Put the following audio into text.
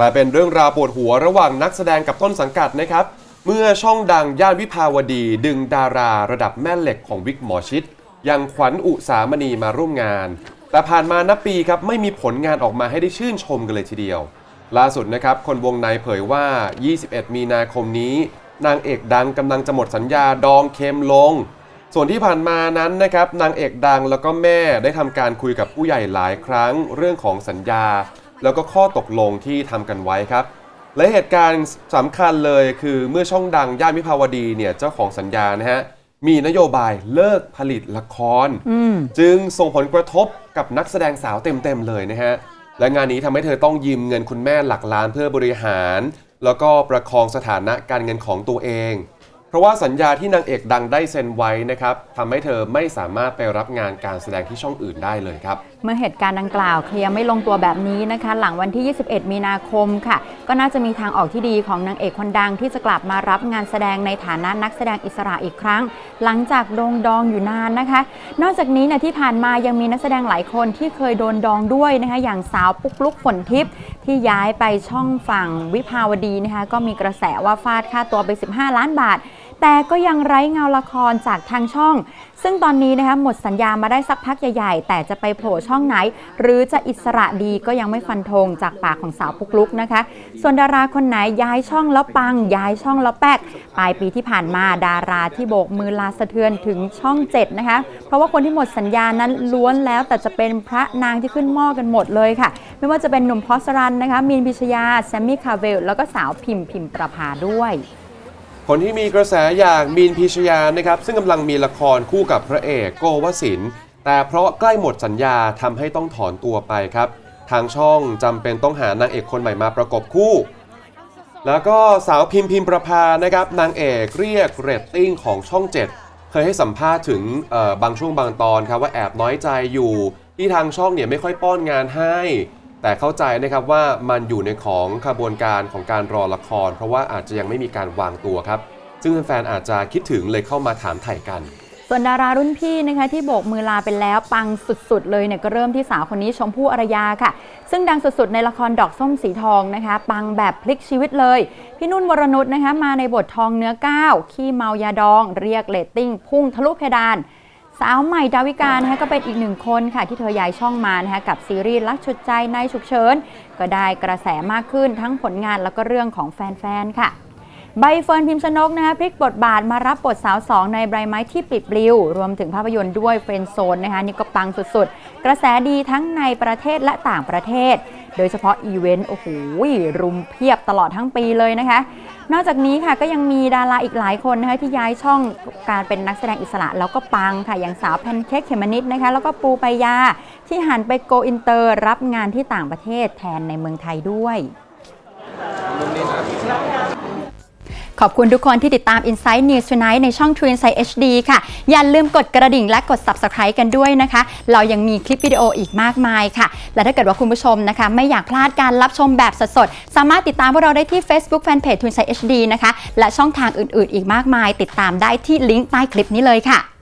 กลายเป็นเรื่องราวปวดหัวระหว่างนักแสดงกับต้นสังกัดนะครับ เมื่อช่องดังย่านวิภาวดี ดึงดาราระดับแม่เหล็กของวิกหมอชิดอย่างขวัญอุสามณีมาร่วมงาน แต่ผ่านมานับปีครับไม่มีผลงานออกมาให้ได้ชื่นชมกันเลยทีเดียว ล่าสุดนะครับคนวงในเผยว่า 21 มีนาคมนี้ นางเอกดังกำลังจะหมดสัญญาดองเค็มลง ส่วนที่ผ่านมานั้นนะครับนางเอกดังแล้วก็แม่ได้ทำการคุยกับผู้ใหญ่หลายครั้งเรื่องของสัญญา แล้วก็ข้อตกลงที่ทำกันไว้ครับ และเหตุการณ์สำคัญเลยคือเมื่อช่องดังย่านวิภาวดีเนี่ยเจ้าของสัญญานะฮะมีนโยบายเลิกผลิตละคร จึงส่งผลกระทบกับนักแสดงสาวเต็มๆเลยนะฮะและงานนี้ทำให้เธอต้องยืมเงินคุณแม่หลักล้านเพื่อบริหาร แล้วก็ประคองสถานะการเงินของตัวเอง เพราะว่าสัญญาที่นางเอกดังได้เซ็นไว้นะครับทำให้เธอไม่สามารถไปรับงานการแสดงที่ช่องอื่นได้เลยครับ เมื่อเหตุการณ์ดังกล่าวเคลียร์ไม่ลงตัวแบบนี้นะคะ หลังวันที่ 21 มีนาคมค่ะ ก็น่าจะมีทางออกที่ดีของนางเอกคนดังที่จะกลับมารับงานแสดงในฐานะนักแสดงอิสระอีกครั้ง หลังจากโดงดองอยู่นานนะคะ นอกจากนี้เนี่ยที่ผ่านมายังมีนักแสดงหลายคนที่เคยโดนดองด้วยนะคะอย่างสาวปุ๊กลุกฝนทิพย์ที่ย้ายไปช่องฝั่งวิภาวดีนะคะก็มีกระแสว่าฟาดค่าตัวไป 15 ล้านบาท แต่ก็ยังไร้เงาละครจากทางช่อง ซึ่งตอนนี้นะคะหมดสัญญามาได้สักพักใหญ่ๆ แต่จะไปโผล่ช่องไหน หรือจะอิสระดีก็ยังไม่ฟันธงจากปากของสาวปุกลุกนะคะ ส่วนดาราคนไหนย้ายช่องแล้วปัง ย้ายช่องแล้วแป๊กปลายปีที่ผ่านมาดาราที่โบกมือลาสะเทือนถึงช่อง7นะคะเพราะว่าคนที่หมดสัญญานั้นล้วนแล้วแต่จะเป็นพระนางที่ขึ้นหม้อกันหมดเลยค่ะ ไม่ว่าจะเป็นหนุ่มพอสรันนะคะมีนพิชยาแซมมี่คาเวลแล้วก็สาวพิมพ์พิมพ์ประภาด้วย คนที่มีกระแสอย่างมีนพิชยานะครับซึ่งกำลังมีละครคู่กับพระเอกโกวสินทร์แต่เพราะใกล้หมดสัญญาทำให้ต้องถอนตัวไปครับ ทางช่องจำเป็นต้องหานางเอกคนใหม่มาประกบคู่ แล้วก็สาวพิมพ์พิมประภานะครับนางเอกเรียกเรตติ้งของช่อง 7 เคยให้สัมภาษณ์ถึงเอ่อบางช่วงบางตอนครับว่าแอบน้อยใจอยู่ ที่ทางช่องเนี่ยไม่ค่อยป้อนงานให้ แต่เข้าใจนะครับว่ามันอยู่ในของขบวนการของการรอละคร เพราะว่าอาจจะยังไม่มีการวางตัวครับ ซึ่งแฟนๆอาจจะคิดถึงเลยเข้ามาถามไถ่กัน ส่วนดารารุ่นพี่นะคะที่โบกมือลาไปแล้วปังสุดๆ เลยเนี่ยก็เริ่มที่สาวคนนี้ชมพู่อารยาค่ะ ซึ่งดังสุดๆ ในละครดอกส้มสีทองนะคะ ปังแบบพลิกชีวิตเลย พี่นุ่นวรนุชนะคะมาในบททองเนื้อก้าวขี้เมายาดอง เรียกเรตติ้งพุ่งทะลุเพดาน สาวใหม่ดาวิกานะคะก็เป็นอีกหนึ่งคนค่ะที่เธอย้ายช่องมานะคะกับซีรีส์รักชุดใจในฉุกเฉิน ก็ได้กระแสมากขึ้นทั้งผลงานแล้วก็เรื่องของแฟนๆค่ะใบเฟิร์นพิมพ์ชนกนะคะพลิกบทบาทมารับบทสาวสองในไบรไม้ที่ปลิดปลิว รวมถึงภาพยนตร์ด้วยเฟรนโซนนะคะนี่ก็ปังสุดๆ กระแสดีทั้งในประเทศและต่างประเทศ โดยเฉพาะอีเวนต์โอ้โหรุมเพียบตลอดทั้งปีเลยนะคะ นอกจากนี้ค่ะก็ยังมีดาราอีกหลายคนนะคะที่ย้ายช่องการเป็นนักแสดงอิสระแล้วก็ปังค่ะอย่างสาวแพนเค้กเขมนิดนะคะแล้วก็ปูปายาที่หันไปโกอินเตอร์รับงานที่ต่างประเทศแทนในเมืองไทยด้วย ขอบคุณทุกคนที่ติดตาม Inside News Tonight ในช่อง True Insight HD ค่ะ อย่าลืมกดกระดิ่งและกด Subscribe กันด้วยนะคะ เรายังมีคลิปวิดีโออีกมากมายค่ะ และถ้าเกิดว่าคุณผู้ชมนะคะ ไม่อยากพลาดการรับชมแบบสดๆ สามารถติดตามพวกเราได้ที่ Facebook Fanpage True Insight HD นะคะ และช่องทางอื่นๆ อีกมากมาย ติดตามได้ที่ลิงก์ใต้คลิปนี้เลยค่ะ